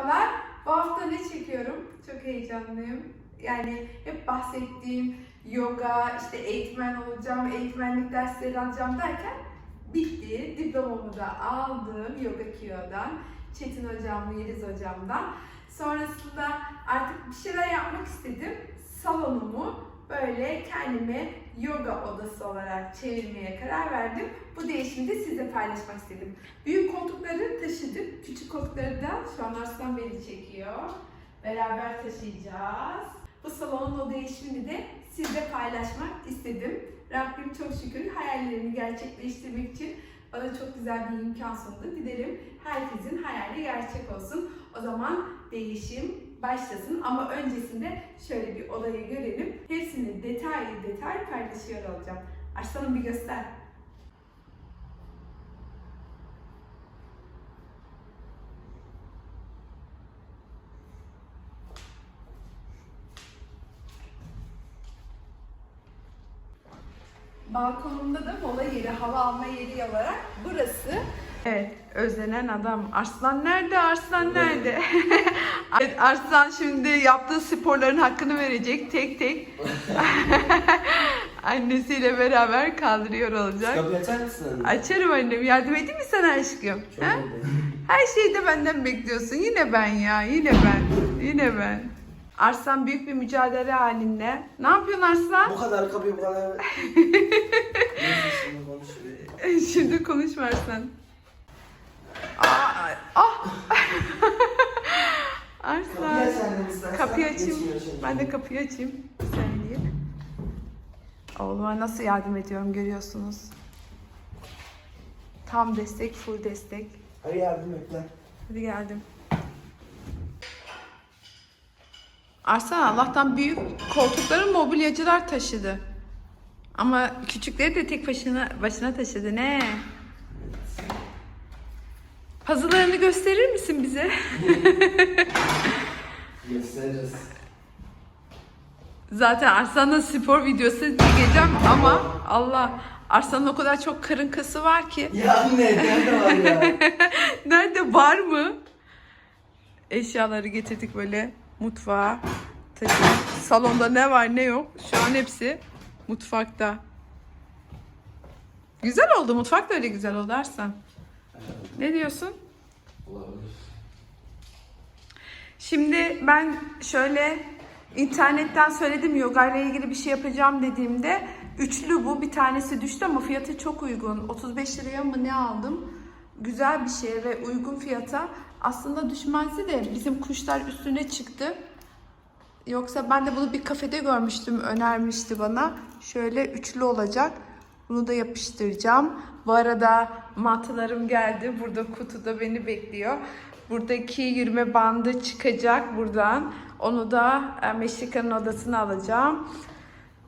Merhabalar. Bu hafta ne çekiyorum? Çok heyecanlıyım. Yani hep bahsettiğim yoga, işte eğitmen olacağım, eğitmenlik dersleri alacağım derken bitti. Diplomamı da aldım Yoga Kiyo'dan. Çetin hocam, Yeliz hocamdan. Sonrasında artık bir şeyler yapmak istedim. Salonumu böyle kendime yoga odası olarak çevirmeye karar verdim. Bu değişimi de sizle paylaşmak istedim. Büyük koltukları taşıdım. Küçük koltukları da şu an Arslan beni çekiyor. Beraber taşıyacağız. Bu salonun o değişimini de sizle paylaşmak istedim. Rabbim çok şükür hayallerimi gerçekleştirmek için bana çok güzel bir imkan sundu. Dilerim herkesin hayali gerçek olsun. O zaman değişim başlasın ama öncesinde şöyle bir olayı görelim. Hepsini detaylı detay paylaşıyor olacağım. Arslanım bir göster. Balkonumda da mola yeri, hava alma yeri olarak burası. Evet, özlenen adam. Arslan nerede? Arslan nerede? evet, Arslan şimdi yaptığı sporların hakkını verecek tek tek. Annesiyle beraber kaldırıyor olacak. Kapıyı açar mısın? Açarım annem. Yardım edeyim mi sana aşkım? Çok Ha? Her şeyi de benden bekliyorsun. Yine ben ya. Yine ben. Yine ben. Arslan büyük bir mücadele halinde. Ne yapıyorsun Arslan? Bu kadar kapıyı bu kadar... Neyse şimdi konuş bir. Şimdi konuş Arslan. Aa, ah! Kapıyı Arslan. istersen. Kapıyı açayım. Ben de kapıyı açayım. Bir saniye. Oğluma nasıl yardım ediyorum görüyorsunuz. Tam destek, full destek. Hadi yardım et lan. Hadi geldim. Arslan Allah'tan büyük koltukları mobilyacılar taşıdı. Ama küçükleri de tek başına başına taşıdı. Ne? Puzzle'larını gösterir misin bize? Gösteririz. Zaten Arslan'la spor videosu çekeceğim ama Allah Arslan'ın o kadar çok karın kası var ki. Ya anne nerede var ya? Nerede var mı? Eşyaları getirdik böyle mutfağa. Taşıdık. Salonda ne var ne yok. Şu an hepsi mutfakta. Güzel oldu. Mutfak da öyle güzel oldu Arslan. Ne diyorsun? Olabilir. Şimdi ben şöyle internetten söyledim yoga ile ilgili bir şey yapacağım dediğimde üçlü bu bir tanesi düştü ama fiyatı çok uygun. 35 liraya mı ne aldım? Güzel bir şey ve uygun fiyata. Aslında düşmezdi de bizim kuşlar üstüne çıktı. Yoksa ben de bunu bir kafede görmüştüm, önermişti bana. Şöyle üçlü olacak. Bunu da yapıştıracağım. Bu arada matlarım geldi. Burada kutuda beni bekliyor. Buradaki yürüme bandı çıkacak buradan. Onu da e, Meşika'nın odasına alacağım.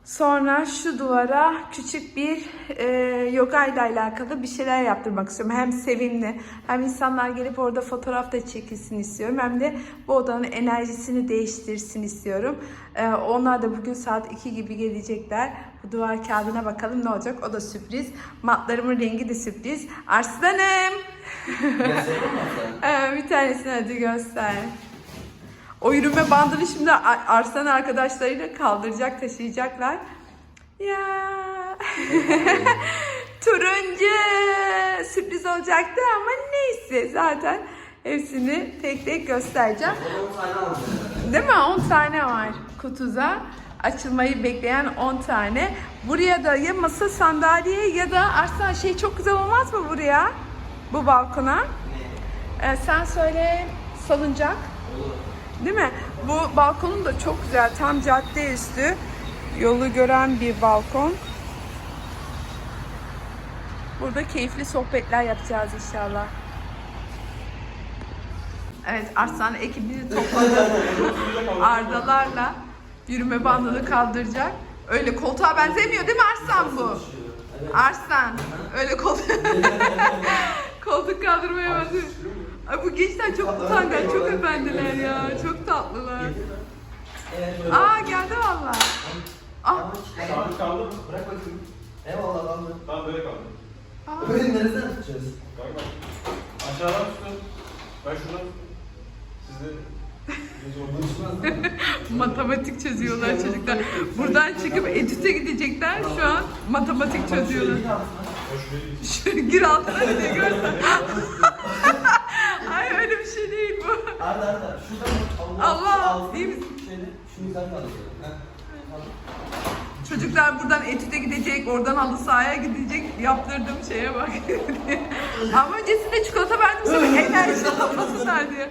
Sonra şu duvara küçük bir e, yoga ile alakalı bir şeyler yaptırmak istiyorum. Hem sevimli hem insanlar gelip orada fotoğraf da çekilsin istiyorum. Hem de bu odanın enerjisini değiştirsin istiyorum. E, onlar da bugün saat 2 gibi gelecekler. Bu duvar kağıdına bakalım ne olacak. O da sürpriz. Matlarımın rengi de sürpriz. Arslanım. Bir tanesini hadi göster. O yürüme bandını şimdi Ar- Arslan arkadaşlarıyla kaldıracak, taşıyacaklar. Ya. Turuncu sürpriz olacaktı ama neyse zaten hepsini tek tek göstereceğim. Değil mi? 10 tane var kutuda. Açılmayı bekleyen 10 tane. Buraya da ya masa sandalye ya da Arslan şey çok güzel olmaz mı buraya? Bu balkona. Ee, sen söyle salıncak. Olur. Değil mi? Bu balkonun da çok güzel. Tam cadde üstü. Yolu gören bir balkon. Burada keyifli sohbetler yapacağız inşallah. Evet Arslan ekibini topladı. Ardalarla yürüme bandını kaldıracak. Öyle koltuğa benzemiyor değil mi Arslan bu? Arslan. Öyle koltuk. koltuk kaldırmaya benziyor. Ay bu gençler çok utangaç, çok efendiler ya. Çok tatlılar. Evet, böyle. Aa geldi valla. Ah. Sabit kaldı mı? Bırak bakayım. Eyvallah lan. Tamam böyle kaldı. Aa. Böyle nereden tutacağız? Bak bak. Aşağıdan tutun. Ben şuradan. Siz mı? Matematik çözüyorlar çocuklar. Buradan çıkıp etüte gidecekler. Şu an matematik çözüyorlar. Gir altına bir de görsen. Arda Arda şuradan Allah, altını iyi misin? Şöyle şunu güzel kaldır. Çocuklar buradan etüte gidecek, oradan halı sahaya gidecek. Yaptırdığım şeye bak. Ama öncesinde çikolata verdim sonra enerji toplasınlar diye.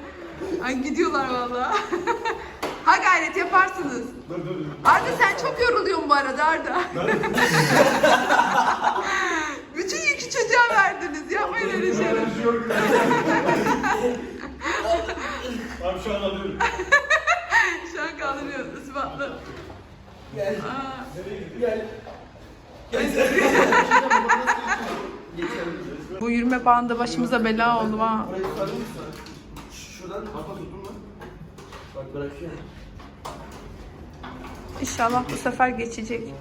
Ay gidiyorlar vallahi. ha gayret yaparsınız. Dur dur dur. Arda sen çok yoruluyorsun bu arada Arda. Bütün yükü çocuğa verdiniz. Yapmayın öyle şeyler. Abi şu an alıyorum. Şu an kaldırıyor ispatlı. Gel. Aa, Gel. Bu yürüme bandı başımıza bela oldu ha. Burayı tutar mısın? Şuradan kafa tuttun mu? Bak bırakıyorum. İnşallah bu sefer geçecek.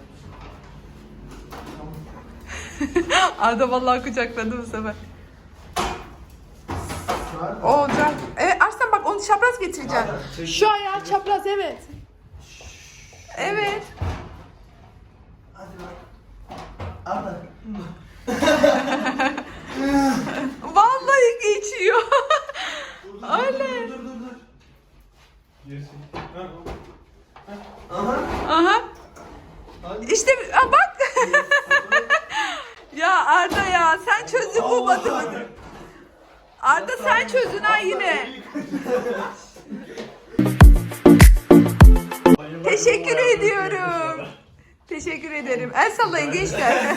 Arda vallahi kucakladı bu sefer. O olacak. Çapraz getireceğim. Şu ayağı çapraz evet. Evet. Hadi bak. Arda. Vallahi geçiyor. Öyle. Dur dur dur. dur. Gerisi. Ha, Aha. Aha. İşte aa, bak. ya Arda ya sen çözdün bu matematiği. Arda sen çözdün ha yine. Teşekkür ediyorum. Teşekkür ederim. El sallayın gençler.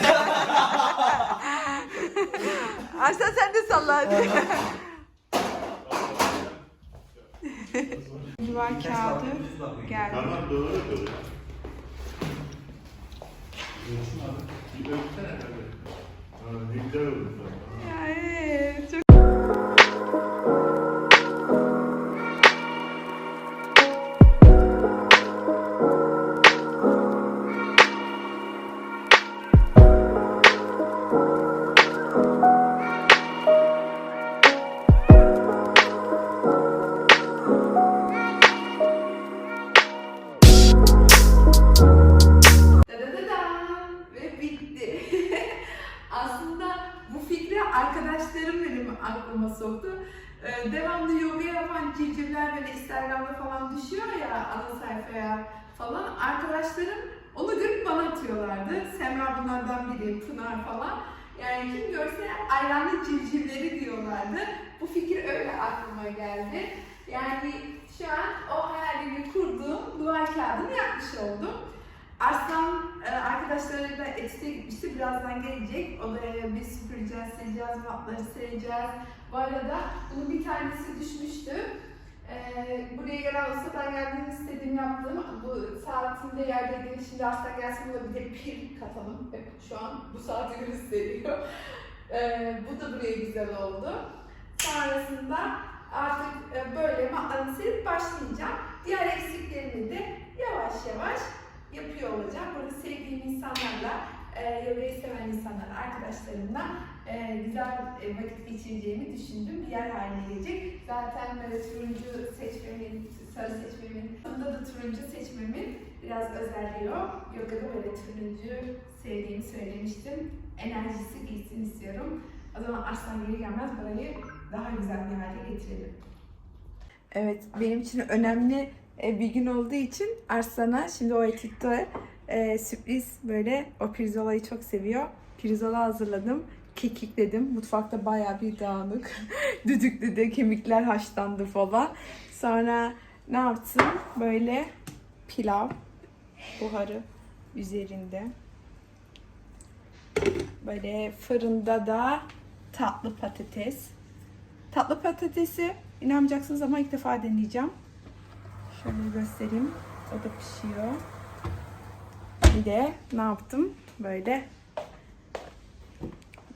Arslan sen de salla hadi. Duvar kağıdı geldi. Tamam doğru doğru. Bir öpsene. Ha, Ne güzel oldu. Arkadaşlarım benim aklıma soktu. Ee, devamlı yoga yapan civcivler böyle Instagram'da falan düşüyor ya ana sayfaya falan. Arkadaşlarım onu görüp bana atıyorlardı. Semra bunlardan biri, Pınar falan. Yani kim görse ayranlı civcivleri diyorlardı. Bu fikir öyle aklıma geldi. Yani şu an o hayalini kurduğum duvar kağıdını yapmış oldum. Arslan e, arkadaşlarıyla Etüt'e gitmişti. Birazdan gelecek. Odaya bir süpüreceğiz, sileceğiz, matları sereceğiz. Bu arada bunun bir tanesi düşmüştü. E, buraya gelen olsa ben geldiğini istediğimi yaptım. Bu saatinde yerdeydi. Şimdi Arslan gelsin buna bir de pil katalım. Şu an bu saati gösteriyor. E, bu da buraya güzel oldu. Sonrasında artık böyle matlarını serip başlayacağım. Diğer eksiklerimi de yavaş yavaş yapıyor olacağım. Burada sevdiğim insanlarla, e, yogayı seven insanlar, arkadaşlarımla e, güzel e, vakit geçireceğimi düşündüm. Bir yer haline gelecek. Zaten böyle turuncu seçmemin, sarı seçmemin, bunda da turuncu seçmemin biraz özelliği o. Yogada böyle turuncu sevdiğimi söylemiştim. Enerjisi gitsin istiyorum. O zaman Arslan geri gelmez burayı daha güzel bir hale getirelim. Evet, benim için önemli e, bir gün olduğu için Arslan'a şimdi o etütte e, sürpriz böyle o pirzolayı çok seviyor. Pirzola hazırladım. Kekikledim. Mutfakta bayağı bir dağınık. Düdüklüde kemikler haşlandı falan. Sonra ne yaptım? Böyle pilav buharı üzerinde. Böyle fırında da tatlı patates. Tatlı patatesi inanmayacaksınız ama ilk defa deneyeceğim. Şöyle göstereyim. O da pişiyor. Bir de ne yaptım? Böyle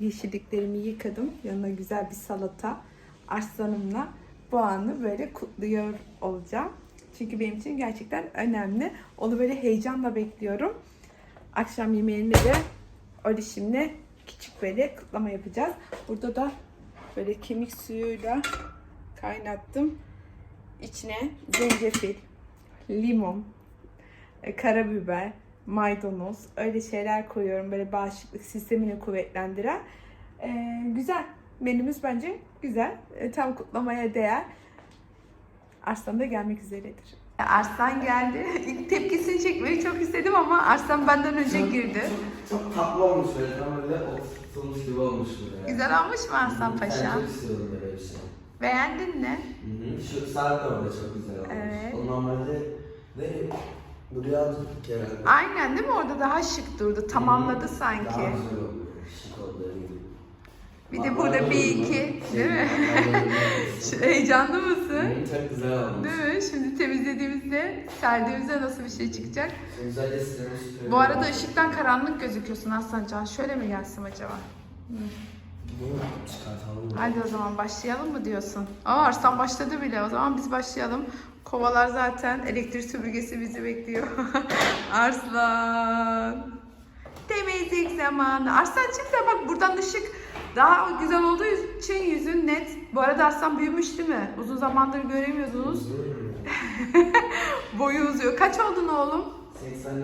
yeşilliklerimi yıkadım. Yanına güzel bir salata. Arslanımla bu anı böyle kutluyor olacağım. Çünkü benim için gerçekten önemli. Onu böyle heyecanla bekliyorum. Akşam yemeğinde de Olişim'le küçük böyle kutlama yapacağız. Burada da böyle kemik suyuyla kaynattım. İçine zencefil, limon, e, karabiber, maydanoz öyle şeyler koyuyorum böyle bağışıklık sistemini kuvvetlendiren. E, güzel. Menümüz bence güzel. E, tam kutlamaya değer. Arslan da gelmek üzeredir. Arslan geldi. İlk tepkisini çekmeyi çok istedim ama Arslan benden önce girdi. Çok, çok tatlı olmuş böyle tam böyle oturtulmuş gibi olmuş böyle. Güzel olmuş mu Arslan Ben Paşa? çok istiyorum böyle bir şey. Beğendin mi? Hı hı. Şu saat de orada çok güzel olmuş. Evet. O normalde ne? Buraya aldık herhalde. Aynen değil mi? Orada daha şık durdu. Tamamladı Daha sanki. güzel oldu. Şık oldu. Bir de burada bir iki, değil mi? Şu- Heyecanlı mısın? Çok güzel olmuş. Değil mi? Şimdi temizlediğimizde, serdiğimizde nasıl bir şey çıkacak? Silemiş. Bu arada ışıktan karanlık gözüküyorsun Aslancan. Şöyle mi gelsem acaba? Çıkartalım mı? Hadi o zaman başlayalım mı diyorsun? Aa Arslan başladı bile. O zaman biz başlayalım. Kovalar zaten elektrik süpürgesi bizi bekliyor. Arslan. Temizlik zamanı. Arslan çık da bak buradan ışık daha güzel olduğu için yüzün net. Bu arada Arslan büyümüş değil mi? Uzun zamandır göremiyordunuz. Boyu uzuyor. Kaç oldun oğlum? 83.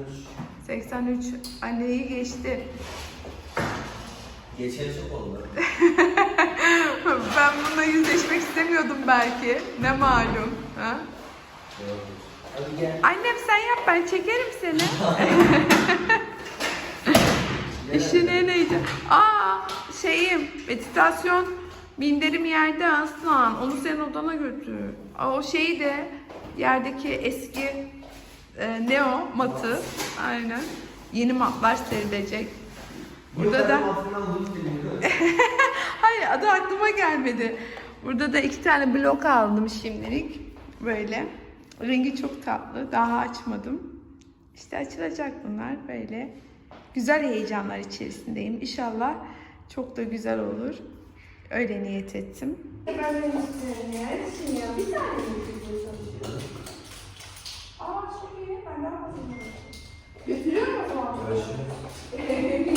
83. Anneyi geçti. Geçen çok oldu. Ben bununla yüzleşmek istemiyordum belki. Ne malum. Ha? Hadi gel. Annem sen yap ben çekerim seni. İşine neydi? Aa şeyim meditasyon minderim yerde aslan. Onu senin odana götür. Aa, O şeyi de yerdeki eski e, ne o matı. Aynen. Yeni matlar serilecek. Burada da Hayır adı aklıma gelmedi. Burada da iki tane blok aldım şimdilik. Böyle. Rengi çok tatlı. Daha açmadım. İşte açılacak bunlar böyle. Güzel heyecanlar içerisindeyim. İnşallah çok da güzel olur. Öyle niyet ettim. Ben de istiyorum ya. Bir tane Aa çok iyi. Ben daha fazla Götürüyor mu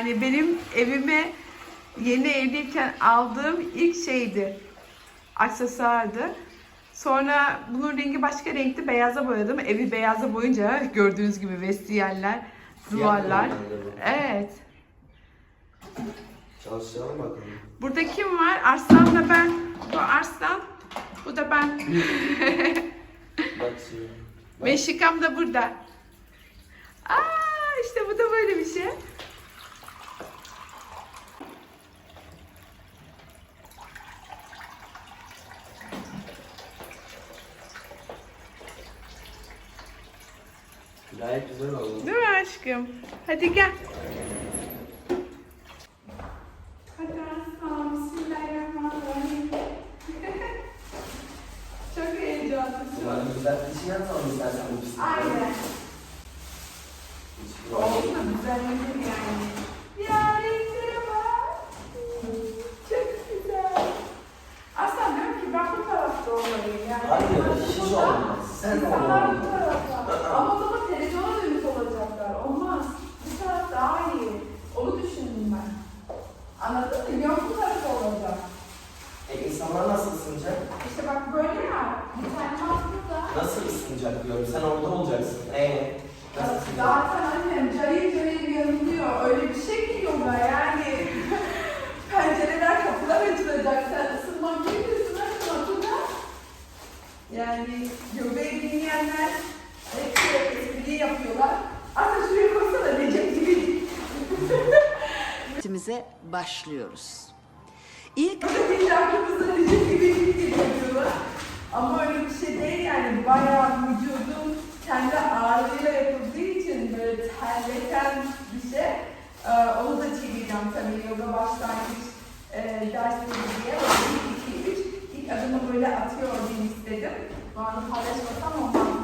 yani benim evime yeni evliyken aldığım ilk şeydi. Aksesuardı. Sonra bunun rengi başka renkti. Beyaza boyadım. Evi beyaza boyunca gördüğünüz gibi vestiyeller, duvarlar. Evet. Çalışalım bakalım. Burada kim var? Arslan da ben. Bu Arslan. Bu da ben. Bak şimdi. Meşikam da burada. Aa işte bu da böyle bir şey. Gayet güzel oldu. Değil mi aşkım? Hadi gel. Hadi. Bismillahirrahmanirrahim. Çok heyecanlısın. Umarım güzel dişini atalım istersen bu pisliği. Aynen. Oldu da güzelledim yani. Ya renklere bak. Çok güzel. Aslan diyorum ki ben bu tarafta olmalıyım yani. Hayır, hiç olmaz. Sen bu olmalısın. Ama Anladın mı? Yön bu tarafa olacak. E insanlar nasıl ısınacak? İşte bak böyle ya. Bir tane mantıklı. Nasıl ısınacak diyorum. Sen orada olacaksın. Başlıyoruz. İlk aklımıza Recep gibi geliyorlar. Ama öyle bir şey değil yani. Bayağı vücudun kendi ağırlığıyla yapıldığı için böyle terleten bir şey. Ee, onu da çekeceğim tabii yoga başlangıç e, dersleri diye. Böyle 1, 2, 3 ilk adımı böyle atıyor diye istedim. Bu anı paylaşmasam olmaz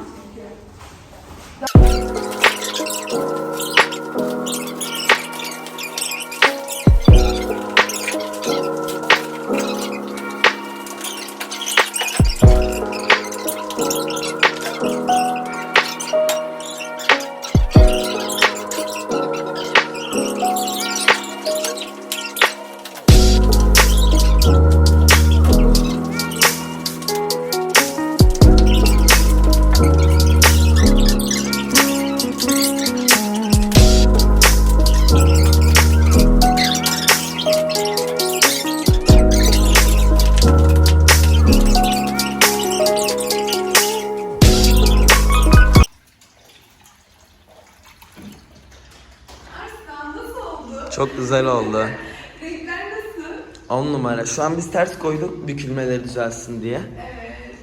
Şu an biz ters koyduk bükülmeleri düzelsin diye. Evet.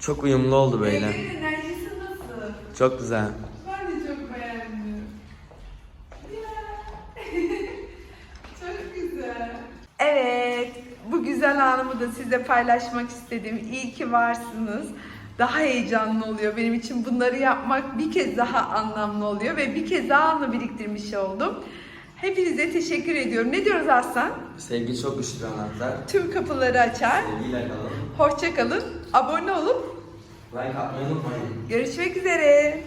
Çok uyumlu oldu böyle. Renklerin enerjisi nasıl? Çok güzel. Ben de çok beğendim. Ya. çok güzel. Evet, bu güzel anımı da size paylaşmak istedim. İyi ki varsınız. Daha heyecanlı oluyor. Benim için bunları yapmak bir kez daha anlamlı oluyor ve bir kez daha anı biriktirmiş oldum. Hepinize teşekkür ediyorum. Ne diyoruz Aslan? Sevgi çok güçlü anahtar. Tüm kapıları açar. Sevgiyle kalın. Hoşça kalın. Abone olup Like atmayı unutmayın. görüşmek üzere.